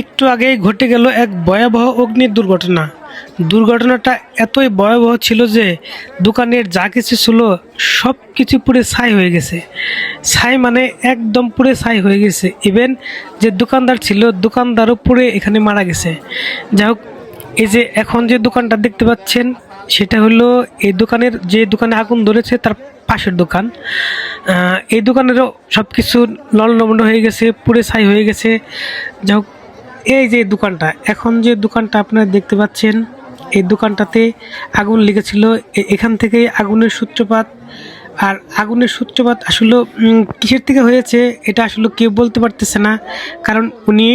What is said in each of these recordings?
একটু আগেই ঘটে গেল এক ভয়াবহ অগ্নি দুর্ঘটনা। দুর্ঘটনাটা এতই ভয়াবহ ছিল যে দোকানের যা কিছু ছিল সব কিছু পুরো ছাই হয়ে গেছে। ছাই মানে একদম পুরো ছাই হয়ে গেছে। ইভেন যে দোকানদার ছিল, দোকানদারও পুরো এখানে মারা গেছে। যাই হোক, এই যে এখন যে দোকানটা দেখতে পাচ্ছেন, সেটা হলো এই দোকানের যে দোকানে আগুন ধরেছে, তার পাশের দোকান। এই দোকানেরও সব কিছু ললনমন হয়ে গেছে পুরো ছাই হয়ে গেছে। যাই হোক এই যে দোকানটা, এখন যে দোকানটা আপনারা দেখতে পাচ্ছেন, এই দোকানটাতে আগুন লেগেছিল। এখান থেকে আগুনের সূত্রপাত, আর আগুনের সূত্রপাত আসলে কিসের থেকে হয়েছে এটা আসলে কেউ বলতে পারতেছে না। কারণ উনি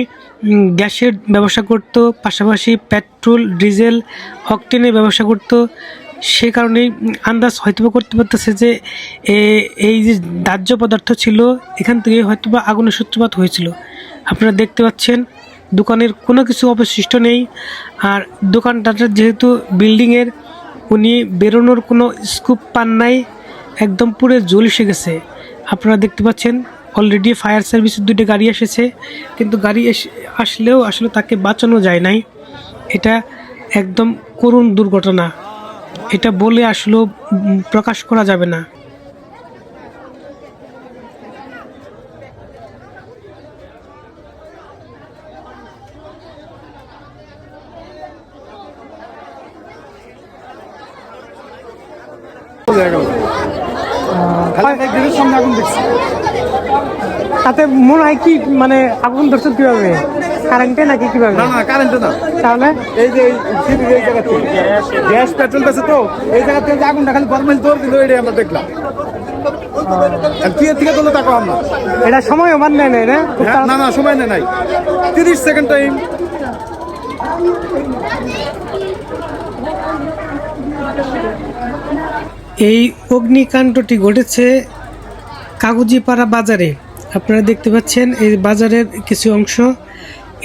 গ্যাসের ব্যবসা করত, পাশাপাশি পেট্রোল, ডিজেল, অকটেনের ব্যবসা করত। সে কারণেই আন্দাজ হয়তো করতে পারতেছে যে এই যে দাহ্য পদার্থ ছিল, এখান থেকে হয়তো বা আগুনের সূত্রপাত হয়েছিল। আপনারা দেখতে পাচ্ছেন দোকানের কোনো কিছু অবশিষ্ট নেই। আর দোকানটাতে যেহেতু বিল্ডিংয়ের, উনি বেরোনোর কোনো স্কুপ পান নাই। একদম পুরো জ্বলসে গেছে। আপনারা দেখতে পাচ্ছেন অলরেডি ফায়ার সার্ভিসের দুটো গাড়ি এসেছে। কিন্তু গাড়ি এসে, আসলেও আসলে তাকে বাঁচানো যায় নাই। এটা একদম করুণ দুর্ঘটনা। এটা বলে আসলেও প্রকাশ করা যাবে না। সামনে আগুন দেখছি তাতে মনে হয় কি মানে আগুন ধরছে কীভাবে? কারেন্টে নাকি কীভাবে? না না কারেন্ট না। তাহলে? এই যে এই জায়গা থেকে গ্যাস পেট্রোল বেছে তো এই জায়গা থেকে আগুনটা খালি গরমেল দৌড় দিল এটাই আমরা দেখলাম। আর কি এর থেকে তোলে তাকো আমরা। এটা সময় আমার নেই নাই না হ্যাঁ, না না সময় নেই নাই। তিরিশ সেকেন্ড টাইম এই অগ্নিকাণ্ডটি ঘটেছে কাগজিপাড়া বাজারে। আপনারা দেখতে পাচ্ছেন এই বাজারের কিছু অংশ।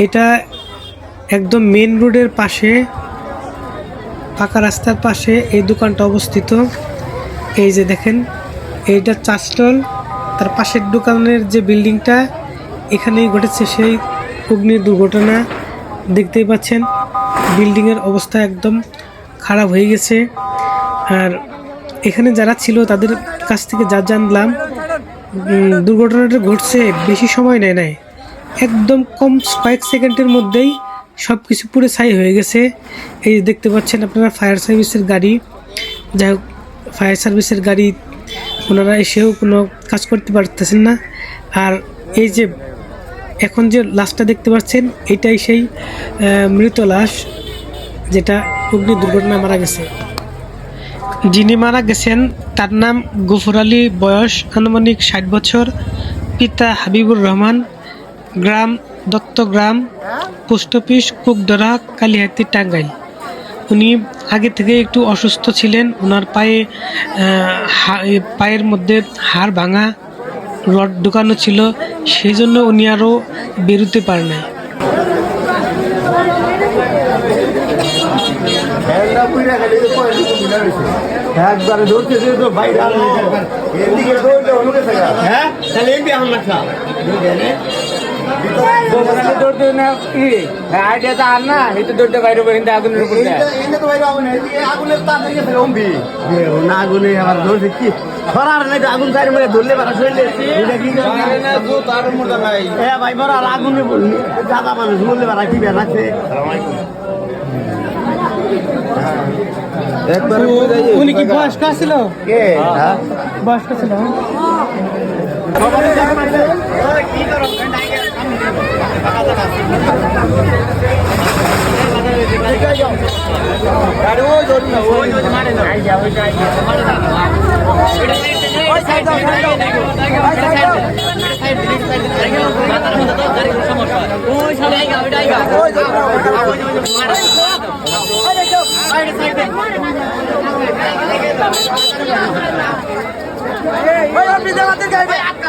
এটা একদম মেন রোডের পাশে পাকা রাস্তার পাশে এই দোকানটা অবস্থিত। এই যে দেখেন, এইটা চাষটল তার পাশের দোকানের যে বিল্ডিংটা, এখানেই ঘটেছে সেই অগ্নি দুর্ঘটনা। দেখতেই পাচ্ছেন, বিল্ডিংয়ের অবস্থা একদম খারাপ হয়ে গেছে। আর এখানে যারা ছিল তাদের কাছ থেকে যা জানলাম দুর্ঘটনাটা ঘটছে, বেশি সময় নেয় নাই। একদম কম কয়েক সেকেন্ডের মধ্যেই সব কিছু পুরো ছাই হয়ে গেছে। এই দেখতে পাচ্ছেন আপনারা, ফায়ার সার্ভিসের গাড়ি। যাই হোক, ফায়ার সার্ভিসের গাড়ি, ওনারা এসেও কোনো কাজ করতে পারতেছেন না। আর এই যে, এখন যে লাশটা দেখতে পাচ্ছেন, এটাই সেই মৃত লাশ, যেটা অগ্নি দুর্ঘটনায় মারা গেছে। যিনি মারা গেছেন, তার নাম গফর আলী, বয়স আনুমানিক ষাট বছর। পিতা হাবিবুর রহমান, গ্রাম দত্তগ্রাম, পোস্ট অফিস কুকডরা, কালিহাতি, টাঙ্গাইল। উনি আগে থেকে একটু অসুস্থ ছিলেন। ওনার পায়ে পায়ের মধ্যে হাড় ভাঙা রড ঢুকানো ছিল। সেই জন্য উনি আরও বেরোতে পারে নাই। একবারে ধরতে তো বাইরে এদিকে দৌড়লে অন্য হ্যাঁ? তাহলে দৌড়তে না কি আইডিয়া তো আর না এই তো দৌড়তে বাইরে কিন্তু আগুনের উপর আগুনে আবার ধরছে কি? ধরার নাই তো আগুন চারি মধ্যে ধরলে পারা শরীরে। এটা কি এ ভাই বড় আগুনে দাদা মানুষ বললে পারা কি আছে একবার উনি কি বয়স্ক ছিল কে? বয়স্ক হ্যাঁ। ছিল ওই সাইড ওই সাইড দিতে আমাদের গাড়ি আটকা